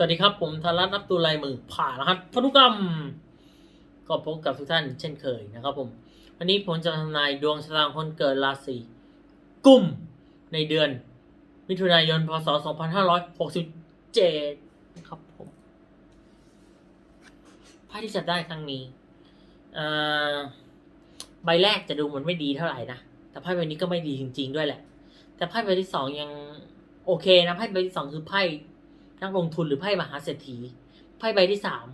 สวัสดีครับ ผมธารัตน์รับตูลายมือผ่ารหัสพันธุกรรม ก็พบกับทุกท่านเช่นเคยนะครับผม วันนี้ผมจะทำนายดวงชะตาคนเกิดราศีกุมในเดือน มิถุนายนพศ 2567นะครับผมไพ่ที่จัดได้ครั้งนี้ใบแรกจะดูเหมือนไม่ดีเท่าไหร่นะ แต่ไพ่ใบนี้ก็ไม่ดีจริง ๆ ด้วยแหละ แต่ไพ่ใบที่สองยังโอเคนะไพ่ใบที่สองคือไพ่ นักลงทุนหรือไพ่มหาเศรษฐีไพ่ใบที่สาม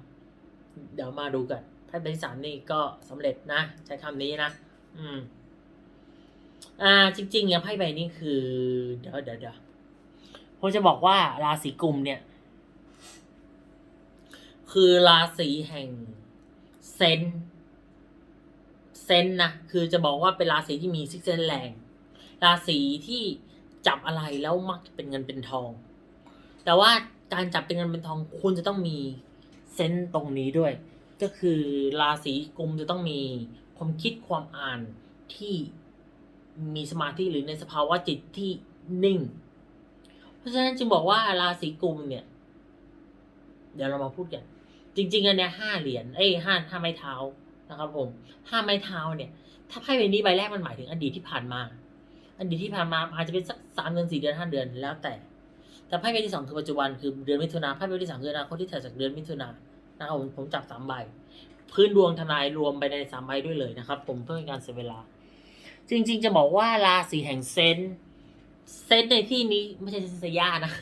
เดี๋ยวมาดูกันไพ่ใบที่สามนี่ก็สำเร็จนะ ใช้คำนี้นะ อืม อ่า จริงๆเนี่ยไพ่ใบนี้คือ เดี๋ยวเดี๋ยวเดี๋ยวผมจะบอกว่าราศีกุมเนี่ย คือราศีแห่งเซนเซนส์นะคือจะบอกว่าเป็นราศีที่มีซิกเซนแรง ราศีที่จับอะไรแล้วมักจะเป็นเงินเป็นทอง แต่ว่า การจับเป็นเงินเป็นทองคุณจะต้องมีเซนส์ตรงนี้ด้วย ก็คือราศีกุมจะต้องมีความคิดความอ่านที่มีสมาธิหรือในสภาวะจิตที่นิ่ง เพราะฉะนั้นจึงบอกว่าราศีกุมเนี่ย เดี๋ยวเรามาพูดกัน จริงๆอันเนี้ยห้าเหรียญเอ้ยห้าห้าไม้เท้านะครับผมห้าไม้เท้าเนี่ย ถ้าไพ่ใบนี้ใบแรกมันหมายถึงอดีตที่ผ่านมา อดีตที่ผ่านมาอาจจะเป็นสักสามเดือนสี่เดือนห้าเดือนแล้วแต่ แต่ไพ่ใบที่สองคือปัจจุบันคือเดือนมิถุนาไพ่ใบที่สามคืออนาคตที่ถัดจากเดือนมิถุนานะครับผมผมจับสามใบ พื้นดวงทนายรวมไปในสามใบด้วยเลยนะครับ ผมเพื่อเป็นการเสียเวลา จริง ๆ จะบอกว่าราศีแห่งเซนส์เซนในที่นี้ไม่ใช่เซนสยานะ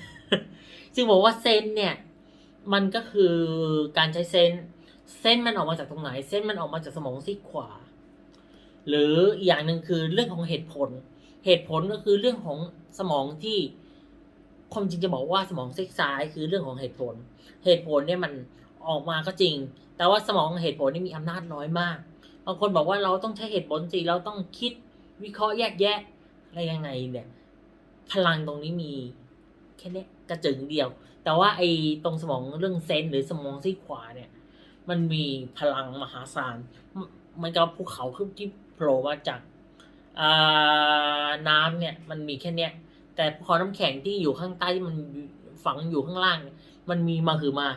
จึงบอกว่าเซนเนี่ย มันก็คือการใช้เซนเส์เซนมันออกมาจากตรงไหนเซนมันออกมาจากสมองซีกขวา หรืออย่างหนึ่งคือเรื่องของเหตุผล เหตุผลก็คือเรื่องของสมองที่ ความจริงจะบอกว่าสมองซีกซ้ายคือเรื่องของเหตุผล เหตุผลเนี่ยมันออกมาก็จริง แต่ว่าสมองเหตุผลนี่มีอำนาจน้อยมาก บางคนบอกว่าเราต้องใช้เหตุผลสิเราต้องคิดวิเคราะห์แยกแยะอะไรยังไงเนี่ย พลังตรงนี้มีแค่เนี้ยกระจึงเดียว แต่ว่าไอ้ตรงสมองเรื่องเซนหรือสมองซีกขวาเนี่ย มันมีพลังมหาศาลมันกับภูเขาขึ้นที่โผล่มาจากาน้ำเนี่ยมันมีแค่เนี้ย แต่ภูเขาน้ำแข็งที่อยู่ข้างใต้ที่มันฝังอยู่ข้างล่าง มันมีมาคือมา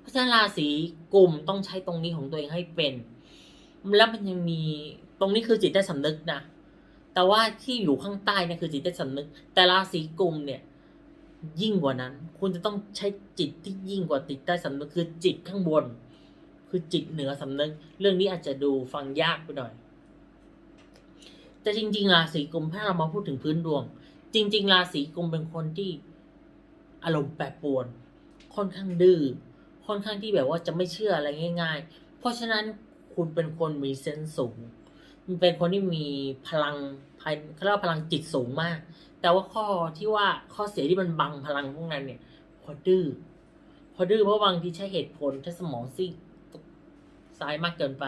เพราะฉะนั้นราศีกลุ่มต้องใช้ตรงนี้ของตัวเองให้เป็น แล้วมันยังมีตรงนี้คือจิตใต้สำนึกนะ แต่ว่าที่อยู่ข้างใต้นี่คือจิตใต้สำนึก แต่ราศีกลุ่มเนี่ย ยิ่งกว่านั้น คุณจะต้องใช้จิตที่ยิ่งกว่าจิตใต้สำนึกคือจิตข้างบน คือจิตเหนือสำนึก เรื่องนี้อาจจะดูฟังยากไปหน่อย แต่จริงๆราศีกลุ่มถ้าเรามาพูดถึงพื้นดวง จริง ๆ ราศีกุมเป็นคนที่อารมณ์แปรปรวน ค่อนข้างดื้อค่อนข้างที่แบบว่าจะไม่เชื่ออะไรง่าย ๆ เพราะฉะนั้นคุณเป็นคนมีเซนส์สูง มันเป็นคนที่มีพลังภายเขาเรียกว่าพลังจิตสูงมาก แต่ว่าข้อที่ว่าข้อเสียที่มันบังพลังพวกนั้นเนี่ยพอดื้อพอดื้อเพราะบางทีใช้เหตุผลใช้สมองซีกซ้ายมากเกินไป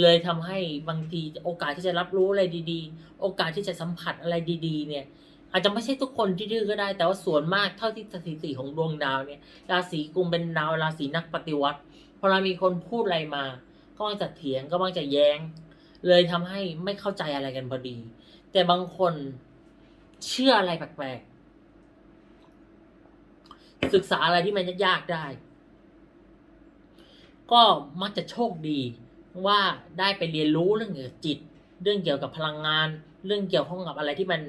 เลยทำให้บางทีโอกาสที่จะรับรู้อะไรดี ๆ โอกาสที่จะสัมผัสอะไรดี ๆ เนี่ย อาจจะไม่ใช่ทุกคนที่ดื้อก็ได้ แต่ว่าส่วนมากเท่าที่สถิติของดวงดาวเนี่ย ราศีกุมเป็นดาวราศีนักปฏิวัติ พอเรามีคนพูดอะไรมา ก็มักจะเถียงก็มักจะแย้ง เลยทำให้ไม่เข้าใจอะไรกันพอดี แต่บางคนเชื่ออะไรแปลกๆ ศึกษาอะไรที่มันยากๆได้ ก็มักจะโชคดีว่าได้ไปเรียนรู้เรื่องเกี่ยวกับจิต เรื่องเกี่ยวกับพลังงาน เรื่องเกี่ยวข้องกับอะไรที่มัน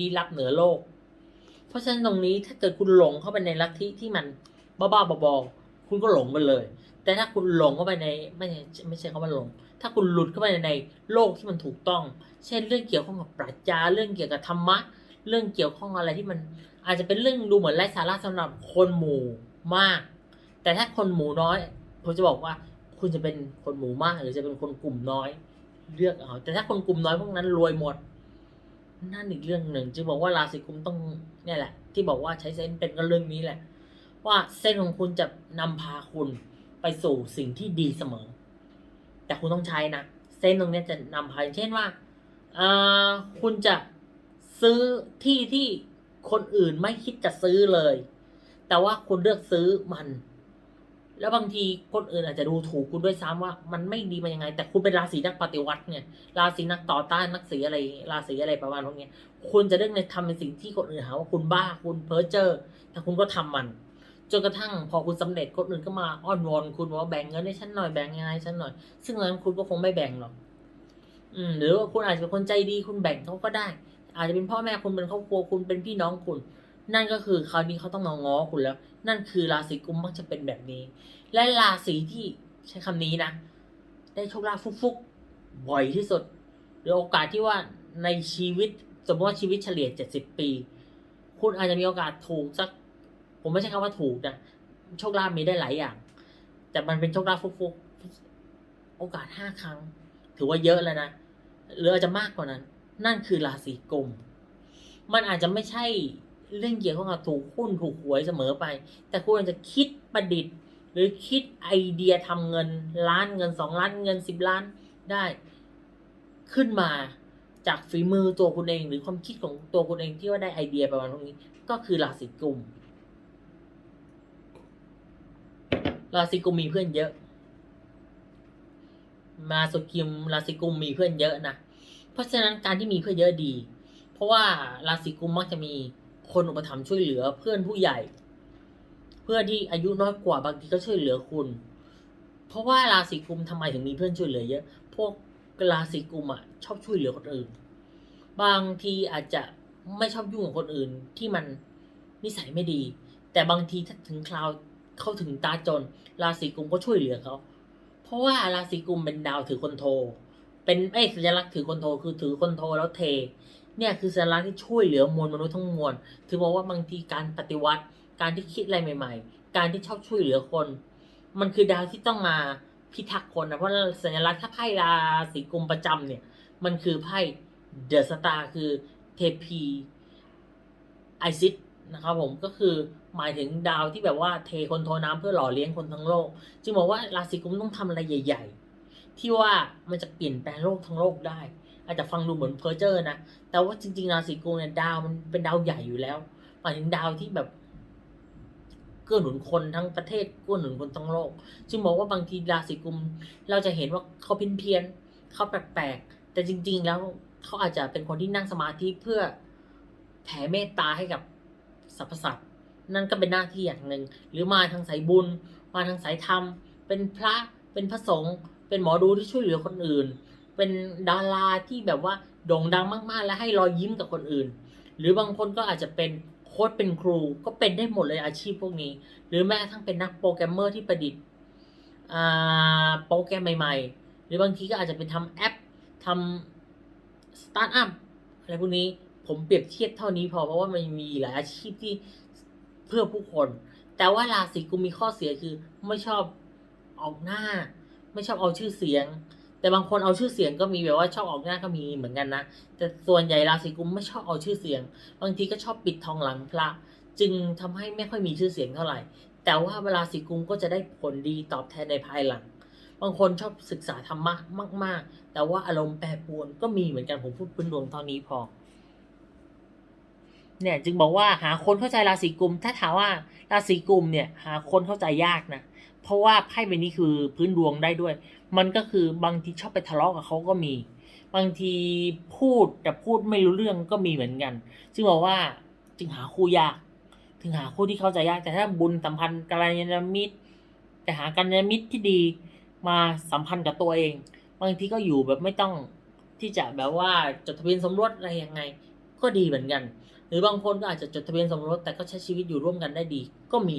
ลี้ลับเหนือโลก เพราะฉะนั้นตรงนี้ถ้าเกิดคุณหลงเข้าไปในลัทธิที่มันบ้าๆบอๆคุณก็หลงไปเลย แต่ถ้าคุณหลงเข้าไปในไม่ใช่ไม่ใช่คำว่าหลง ถ้าคุณหลุดเข้าไปในโลกที่มันถูกต้อง เช่นเรื่องเกี่ยวข้องกับปรัชญาเรื่องเกี่ยวกับธรรมะ เรื่องเกี่ยวข้องอะไรที่มันอาจจะเป็นเรื่องดูเหมือนไร้สาระสำหรับคนหมู่มาก แต่ถ้าคนหมู่น้อยผมจะบอกว่าคุณจะเป็นคนหมู่มาก หรือจะเป็นคนกลุ่มน้อย เลือกเอาแต่ถ้าคนกลุ่มน้อยพวกนั้นรวยหมด นั่นอีกเรื่องหนึ่ง จึงบอกว่าราศีกุมต้องเนี่ยแหละ ที่บอกว่าใช้เส้นเป็นก็เรื่องนี้แหละ ว่าเส้นของคุณจะนำพาคุณไปสู่สิ่งที่ดีเสมอ แต่คุณต้องใช้นะเส้นตรงนี้จะนำพาเช่นว่าคุณจะซื้อที่ที่คนอื่นไม่คิดจะซื้อเลย แต่ว่าคุณเลือกซื้อมัน แล้วบางทีคนอื่นอาจจะดูถูกคุณด้วยซ้ำว่า มันไม่ดีมันยังไง แต่คุณเป็นราศีนักปฏิวัติเนี่ยราศีนักต่อต้านนักสีอะไรราศีอะไรประมาณพวกนี้คุณจะเลือกในทำในสิ่งที่คนอื่นหาว่าคุณบ้าคุณเพ้อเจ้อแต่คุณก็ทำมันจนกระทั่งพอคุณสำเร็จคนอื่นก็มาอ้อนวอนคุณว่าแบ่งเงินให้ฉันหน่อยแบ่งยังไงให้ฉันหน่อย ซึ่งตอนนั้นคุณก็คงไม่แบ่งหรอกอืมหรือว่าคุณอาจจะเป็นคนใจดีคุณแบ่งเขาก็ได้ อาจจะเป็นพ่อแม่คุณเป็นครอบครัวคุณเป็นพี่น้องคุณ นั่นก็คือคราวนี้เขาต้องมาง้อคุณแล้ว นั่นคือราศีกุมมักจะเป็นแบบนี้ และราศีที่ใช้คำนี้นะ ได้โชคลาภฟุกๆ บ่อยที่สุด หรือโอกาสที่ว่าในชีวิตสมมติว่าชีวิตเฉลี่ยเจ็ดสิบปี คุณอาจจะมีโอกาสถูกสัก ผมไม่ใช่คำว่าถูกนะโชคลาภมีได้หลายอย่าง แต่มันเป็นโชคลาภฟุกๆ โอกาสห้าครั้ง ถือว่าเยอะแล้วนะหรืออาจจะมากกว่านั้น นั่นคือราศีกุมมันอาจจะไม่ใช่ เรื่องเกี่ยวข้องกับถูกหุ้นถูกหวยเสมอไป แต่คุณจะคิดประดิษฐ์ หรือคิดไอเดียทำเงินล้านเงินสองล้านเงินสิบล้านได้ขึ้นมาจากฝีมือตัวคุณเอง หรือความคิดของตัวคุณเองที่ว่าได้ไอเดียประมาณพวกนี้ ก็คือราศีกุมราศีกุมมีเพื่อนเยอะ มาสุกิมราศีกุมมีเพื่อนเยอะนะ เพราะฉะนั้นการที่มีเพื่อนเยอะดี เพราะว่าราศีกุมมักจะมี คนอุปถัมภ์ช่วยเหลือเพื่อนผู้ใหญ่ เพื่อนที่อายุน้อยกว่าบางทีก็ช่วยเหลือคุณ เพราะว่าราศีกุมทำไมถึงมีเพื่อนช่วยเหลือเยอะ พวกราศีกุมอะชอบช่วยเหลือคนอื่น บางทีอาจจะไม่ชอบยุ่งกับคนอื่นที่มันนิสัยไม่ดี แต่บางทีถ้าถึงคราวเข้าถึงตาจน ราศีกุมก็ช่วยเหลือเขาเพราะว่าราศีกุมเป็นดาวถือคนโท เป็นไอ้สัญลักษณ์ถือคนโทคือถือคนโทแล้วเท เนี่ยคือสัญลักษณ์ที่ช่วยเหลือมวลมนุษย์ทั้งมวลถือบอกว่าบางทีการปฏิวัติ การที่คิดอะไรใหม่ ๆ การที่ชอบช่วยเหลือคน มันคือดาวที่ต้องมาพิทักษ์คนนะเพราะสัญลักษณ์ถ้าไพ่ราศีกุมประจำเนี่ย มันคือไพ่เดอะสตาร์คือเทพีไอซิสนะครับผมก็คือหมายถึงดาวที่แบบว่าเทคนโทน้ำเพื่อหล่อเลี้ยงคนทั้งโลก จึงบอกว่าราศีกุมต้องทำอะไรใหญ่ ๆ ที่ว่ามันจะเปลี่ยนแปลงโลกทั้งโลกได้ อาจจะฟังดูเหมือนเพอร์เจอร์นะ แต่ว่าจริงๆราศีกุมเนี่ยดาวมันเป็นดาวใหญ่อยู่แล้วหมายถึงดาวที่แบบเกื้อหนุนคนทั้งประเทศเกื้อหนุนคนทั้งโลกจึงบอกว่าบางทีราศีกุมเราจะเห็นว่าเขาเพี้ยนเพียนๆเขาแปลกๆแต่จริง ๆ แล้วเขาอาจจะเป็นคนที่นั่งสมาธิเพื่อแผ่เมตตาให้กับสรรพสัตว์นั่นก็เป็นหน้าที่อย่างหนึ่ง หรือมาทางสายบุญ มาทางสายธรรม เป็นพระเป็นพระสงฆ์เป็นหมอดูที่ช่วยเหลือคนอื่น เป็นดาราที่แบบว่าโด่งดังมากๆ และให้รอยยิ้มกับคนอื่น หรือบางคนก็อาจจะเป็นโค้ชเป็นครูก็เป็นได้หมดเลยอาชีพพวกนี้ หรือแม้กระทั่งเป็นนักโปรแกรมเมอร์ที่ประดิษฐ์โปรแกรมใหม่ๆ หรือบางทีก็อาจจะเป็นทำแอปทำสตาร์ทอัพอะไรพวกนี้ผมเปรียบเทียบเท่านี้พอเพราะว่ามันมีหลายอาชีพที่เพื่อผู้คน แต่ว่าราศีกุมมีข้อเสียคือไม่ชอบออกหน้า ไม่ชอบเอาชื่อเสียง แต่บางคนเอาชื่อเสียงก็มีแบบว่าชอบออกหน้าก็มีเหมือนกันนะ แต่ส่วนใหญ่ราศีกุมไม่ชอบเอาชื่อเสียง บางทีก็ชอบปิดทองหลังพระ จึงทำให้ไม่ค่อยมีชื่อเสียงเท่าไหร่ แต่ว่าเวลาสีกุมก็จะได้ผลดีตอบแทนในภายหลัง บางคนชอบศึกษาธรรมะมาก ๆ แต่ว่าอารมณ์แปรปรวนก็มีเหมือนกันผมพูดพื้นดวงตอนนี้พอเนี่ยจึงบอกว่าหาคนเข้าใจราศีกุม ถ้าถามว่าราศีกุมเนี่ยหาคนเข้าใจยากนะ เพราะว่าไพ่ใบนี้คือพื้นดวงได้ด้วย มันก็คือบางทีชอบไปทะเลาะกับเขาก็มี บางทีพูดแต่พูดไม่รู้เรื่องก็มีเหมือนกันจึงบอกว่าจึงหาคู่ยาก ถึงหาคู่ที่เข้าใจยากแต่ถ้าบุญสัมพันธ์กัลยาณมิตร แต่หากัลยาณมิตรที่ดีมาสัมพันธ์กับตัวเอง บางทีก็อยู่แบบไม่ต้องที่จะแบบว่าจดทะเบียนสมรสอะไรยังไง ก็ดีเหมือนกัน หรือบางคนก็อาจจะจดทะเบียนสมรสแต่ก็ใช้ชีวิตอยู่ร่วมกันได้ดี ก็มี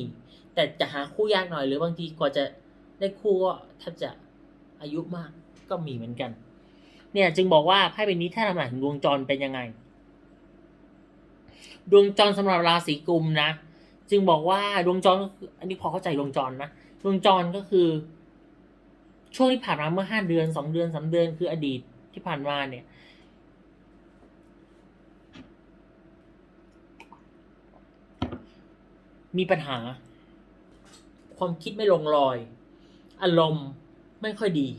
แต่จะหาคู่ยากหน่อย หรือบางทีกว่าจะได้คู่ก็แทบจะ อายุมากก็มีเหมือนกัน เนี่ยจึงบอกว่าไพ่ใบนี้ถ้าทำหมายถึงดวงจรเป็นยังไง ดวงจรสำหรับราศีกุมนะจึงบอกว่าดวงจรออันนี้พอเข้าใจดวงจรนะดวงจรก็คือ ช่วงที่ผ่านมาเมื่อห้าเดือนสองเดือนสามเดือนคืออดีตที่ผ่านมาเนี่ย มีปัญหา ความคิดไม่ลงรอย อารมณ์ ไม่ค่อยดี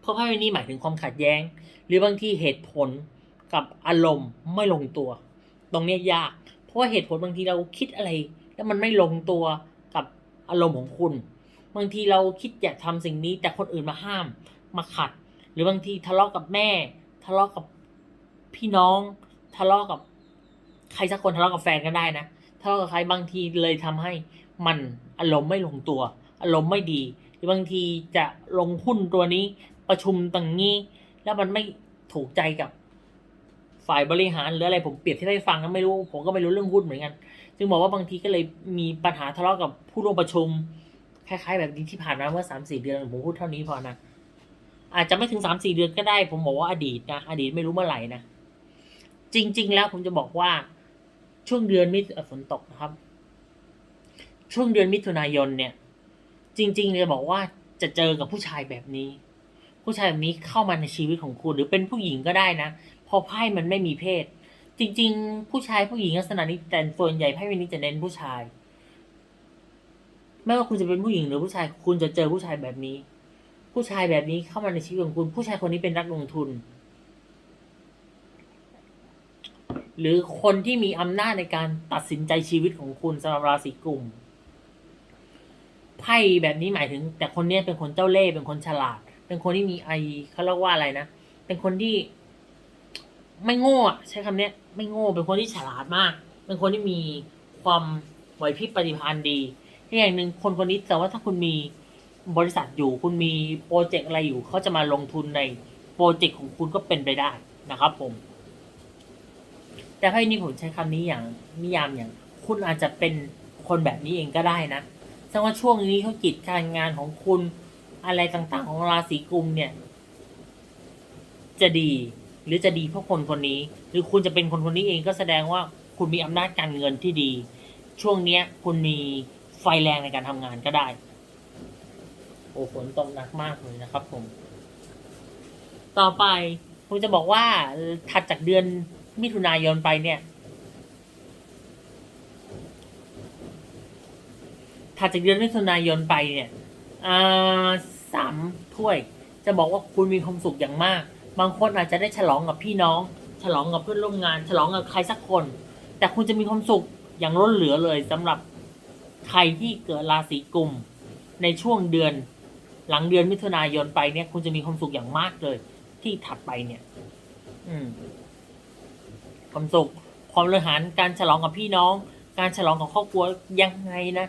เพราะไพ่ใบนี้หมายถึงความขัดแย้ง หรือบางที่เหตุผลกับอารมณ์ไม่ลงตัว ตรงนี้ยาก เพราะว่าเหตุผลบางทีเราคิดอะไร แล้วมันไม่ลงตัวกับอารมณ์ของคุณ บางทีเราคิดอยากทำสิ่งนี้ แต่คนอื่นมาห้ามมาขัด หรือบางทีทะเลาะกับแม่ ทะเลาะกับพี่น้อง ทะเลาะกับใครสักคนทะเลาะกับแฟนก็ได้นะทะเลาะกับใครบางทีเลยทำให้มันอารมณ์ไม่ลงตัว อารมณ์ไม่ดี รือบางทีจะลงหุ้นตัวนี้ประชุมต่างนี้ แล้วมันไม่ถูกใจกับฝ่ายบริหารหรืออะไรผมเปรียบที่ให้ฟังก็ไม่รู้ ผมก็ไม่รู้เรื่องหุ้นเหมือนกัน จึงบอกว่าบางทีก็เลยมีปัญหาทะเลาะกับผู้ร่วมประชุมคล้ายๆ แบบนี้ที่ผ่านมาเมื่อสามสี่เดือนผมพูดเท่านี้พอนะอาจจะไม่ถึงสามสี่เดือนก็ได้ ผมบอกว่าอดีตนะอดีตไม่รู้เมื่อไหร่นะจริง ๆ แล้วผมจะบอกว่าช่วงเดือนมิถุเอ่อฝนตกนะครับ ช่วงเดือนมิถุนายนเนี่ย จริงๆจะบอกว่าจะเจอกับผู้ชายแบบนี้ ผู้ชายแบบนี้เข้ามาในชีวิตของคุณ หรือเป็นผู้หญิงก็ได้นะ พอไพ่มันไม่มีเพศ จริง ๆ ผู้ชายผู้หญิงลักษณะนี้แต่ส่วนใหญ่ไพ่ใบนี้จะเน้นผู้ชาย ไม่ว่าคุณจะเป็นผู้หญิงหรือผู้ชายคุณจะเจอผู้ชายแบบนี้ ผู้ชายแบบนี้เข้ามาในชีวิตของคุณ ผู้ชายคนนี้เป็นนักลงทุน หรือคนที่มีอำนาจในการตัดสินใจชีวิตของคุณสำหรับราศีกุม ไพ่แบบนี้หมายถึง แต่คนเนี้ยเป็นคนเจ้าเล่ห์เป็นคนฉลาด เป็นคนที่มีไอเขาเรียกว่าอะไรนะเป็นคนที่ ไม่โง่อะใช้คำเนี้ย ไม่โง่เป็นคนที่ฉลาดมาก เป็นคนที่มีความไหวพริบปฏิภาณดีที่อย่างหนึ่งคนคนนี้แต่ว่าถ้าคุณมีบริษัทอยู่คุณมีโปรเจกต์อะไรอยู่เขาจะมาลงทุนในโปรเจกต์ของคุณก็เป็นไปได้นะครับ ผม แต่ไพ่นี้ผมใช้คำนี้อย่างนิยามอย่าง คุณอาจจะเป็นคนแบบนี้เองก็ได้นะ แสดงว่าช่วงนี้เขากิจการงานของคุณอะไรต่างๆ ของราศีกุมเนี่ย จะดีหรือจะดีเพราะคนคนนี้ หรือคุณจะเป็นคนคนนี้เองก็แสดงว่าคุณมีอำนาจการเงินที่ดี ช่วงเนี้ย คุณมีไฟแรงในการทำงานก็ได้ โอ้ฝนตกหนักมากเลยนะครับผม ต่อไปผมจะบอกว่าถัดจากเดือนมิถุนายนไปเนี่ย ถัดจากเดือนมิถุนายนไปเนี่ยสามถ้วย จะบอกว่าคุณมีความสุขอย่างมาก บางคนอาจจะได้ฉลองกับพี่น้อง ฉลองกับเพื่อนร่วมงาน ฉลองกับใครสักคน แต่คุณจะมีความสุขอย่างล้นเหลือเลยสำหรับใครที่เกิดราศีกุมในช่วงเดือนหลังเดือนมิถุนายนไปเนี่ย คุณจะมีความสุขอย่างมากเลย ที่ถัดไปเนี่ย อืมความสุขความเลหารการฉลองกับพี่น้อง การฉลองกับครอบครัวยังไงนะ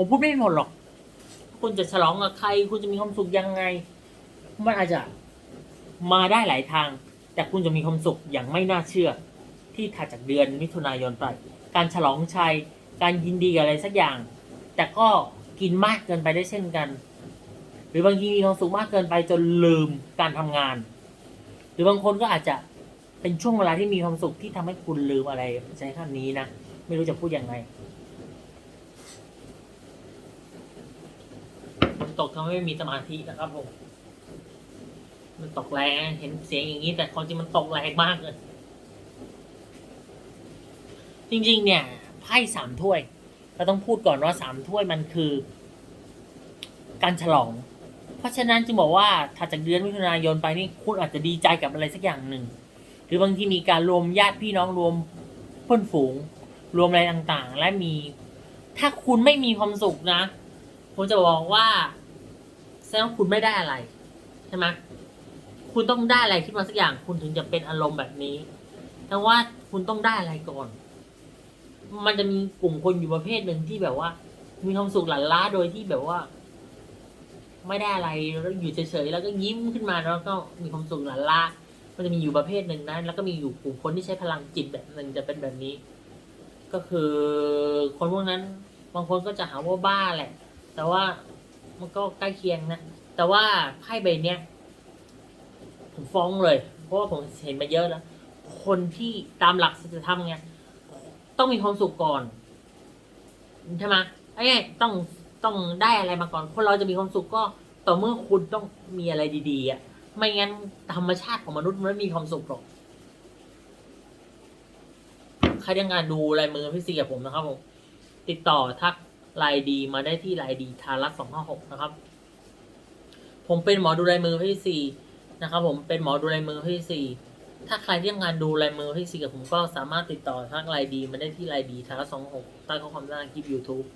ผมพูดไม่หมดหรอก คุณจะฉลองกับใคร คุณจะมีความสุขยังไง มันอาจจะมาได้หลายทาง แต่คุณจะมีความสุขอย่างไม่น่าเชื่อ ที่ถัดจากเดือนมิถุนายนไป การฉลองชัย การยินดีกับอะไรสักอย่าง แต่ก็กินมากเกินไปได้เช่นกัน หรือบางทีมีความสุขมากเกินไปจนลืมการทำงาน หรือบางคนก็อาจจะเป็นช่วงเวลาที่มีความสุขที่ทำให้คุณลืมอะไรใช้คำนี้นะ ไม่รู้จะพูดยังไงมัน ตกทำให้ไม่มีสมาธินะครับผมมันตกแรงเห็นเสียงอย่างนี้ แต่ความจริงมันตกแรงมากเลย จริง ๆ เนี่ยไพ่สามถ้วยเราต้องพูดก่อนว่าสามถ้วยมันคือ การฉลอง เพราะฉะนั้นจึงบอกว่าถัดจากเดือนมิถุนายนไปนี่คุณอาจจะดีใจกับอะไรสักอย่างหนึ่ง หรือบางทีมีการรวมญาติพี่น้องรวมเพื่อนฝูง รวมอะไรต่างๆ และมี ถ้าคุณไม่มีความสุขนะผมจะบอกว่า แสดงว่าคุณไม่ได้อะไรใช่ไหมคุณต้องได้อะไรขึ้นมาสักอย่าง คุณถึงจะเป็นอารมณ์แบบนี้ แต่ว่าคุณต้องได้อะไรก่อน มันจะมีกลุ่มคนอยู่ประเภทหนึ่งที่แบบว่า มีความสุขหลั่นล้าโดยที่แบบว่า ไม่ได้อะไรแล้วอยู่เฉยๆแล้วก็ยิ้มขึ้นมาแล้วก็มีความสุขหลั่นล้ามันจะมีอยู่ประเภทหนึ่งนะแล้วก็มีอยู่กลุ่มคนที่ใช้พลังจิตแบบหนึ่งจะเป็นแบบนี้ ก็คือคนพวกนั้น บางคนก็จะหาว่าบ้าแหละ แต่ว่า มันก็ใกล้เคียงนะ แต่ว่าไพ่ใบเนี้ยผมฟ้องเลย เพราะว่าผมเห็นมาเยอะแล้ว คนที่ตามหลักศีลธรรมไงต้องมีความสุขก่อนใช่ไหมไอ้ยต้องต้องได้อะไรมาก่อน คนเราจะมีความสุขก็ต่อเมื่อคุณต้องมีอะไรดีๆอะไม่งั้นธรรมชาติของมนุษย์มันไม่มีความสุขหรอกใครต้องการดูลายมือพี่ซีกับผมนะครับผม ติดต่อทัก ไลน์ดีมาได้ที่ไลน์ดีทารัสสองห้าหกนะครับ ผมเป็นหมอดูลายมือพี่ซีนะครับ ผมเป็นหมอดูลายมือพี่ซีถ้าใครที่ต้องารดูลายมือพี่ซีกับผมก็สามารถติดต่อทักไลน์ดีมาได้ที่ไลน์ดีทารัสสองหกใต้ข้อความด้านล่างคลิป YouTube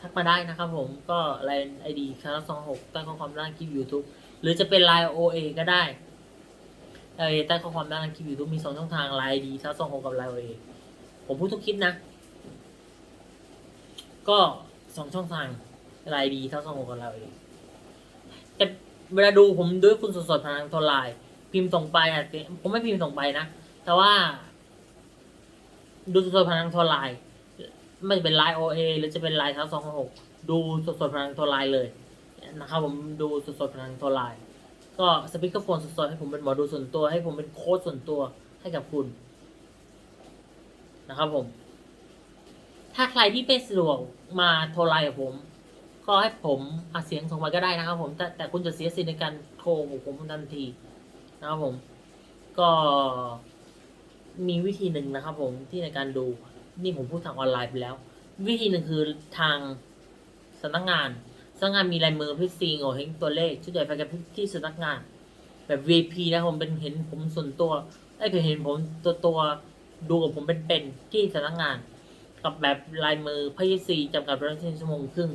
ทักมาได้นะครับ ผมก็ไลน์ไอดีทารัสสองหกใต้ข้อความด้านล่างคลิป YouTube หรือจะเป็นไลน์โอเอก็ได้ไลน์ใต้ข้อความด้านล่างคลิป YouTube มีสองช่องทางไลน์ดีทารัสสองหกกับไลน์โอเอผมพูดทุกคลิปนะ ก็สองช่องทางรายดีเท่าสองของเราเองแต่เวลาดูผมด้วยคุณสดๆทางโทรไลน์พิมพ์ส่งไปอาจจะผมไม่พิมพ์ส่งไปนะ แต่ว่า ดูสดๆผ่านทางโทรไลน์ไม่เป็นไลน์โอเอหรือจะเป็นไลน์เทั้งสองหกดูสดๆผ่านทางโทรไลน์เลยนะครับผมดูสดๆผ่านทางโทรไลน์ก็สปีกเกอร์โฟนสดๆให้ผมเป็นหมอดูส่วนตัว ให้ผมเป็นโค้ชส่วนตัวให้กับคุณ นะครับผม ถ้าใครที่ไม่สะดวกมาโทรไลน์กับผม ก็ให้ผมอัดเสียงส่งมาก็ได้นะครับ ผม แต่แต่คุณจะเสียสิทธิ์ในการโทรของผมทันทีนะครับผม ก็มีวิธีหนึ่งนะครับ ผมที่ในการดูนี่ผมพูดทางออนไลน์ไปแล้ว วิธีหนึ่งคือทางสำนักงานสำนักงานมีลายมือพิซีโงเฮงตัวเลขชุดใหญ่ไฟกระพริบที่สำนักงาน แบบ VP นะผมเป็นเห็นผมส่วนตัวไอ้ยคือเห็นผมตัวตัวดูกับผมเป็นๆที่สำนักงาน กับแบบลายมือพยซีจำกัดเวลาชั่วโมงครึ่ง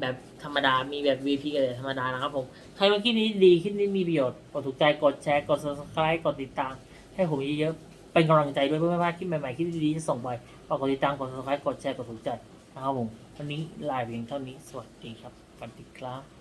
แบบธรรมดา มีแบบ VP กับแบบธรรมดานะครับผม ใครว่าคลิปนี้ดีคลิปนี้มีประโยชน์ กดถูกใจ กดแชร์ กด subscribe กดติดตาม ให้ผมเยอะๆ เป็นกำลังใจด้วยเพื่อไม่พลาดคลิปใหม่ๆ คลิปดีๆจะส่งไปฝากกดติดตาม กด subscribe กดแชร์ กดถูกใจนะครับผม วันนี้ลาไปเพียงเท่านี้ สวัสดีครับ สวัสดีครับ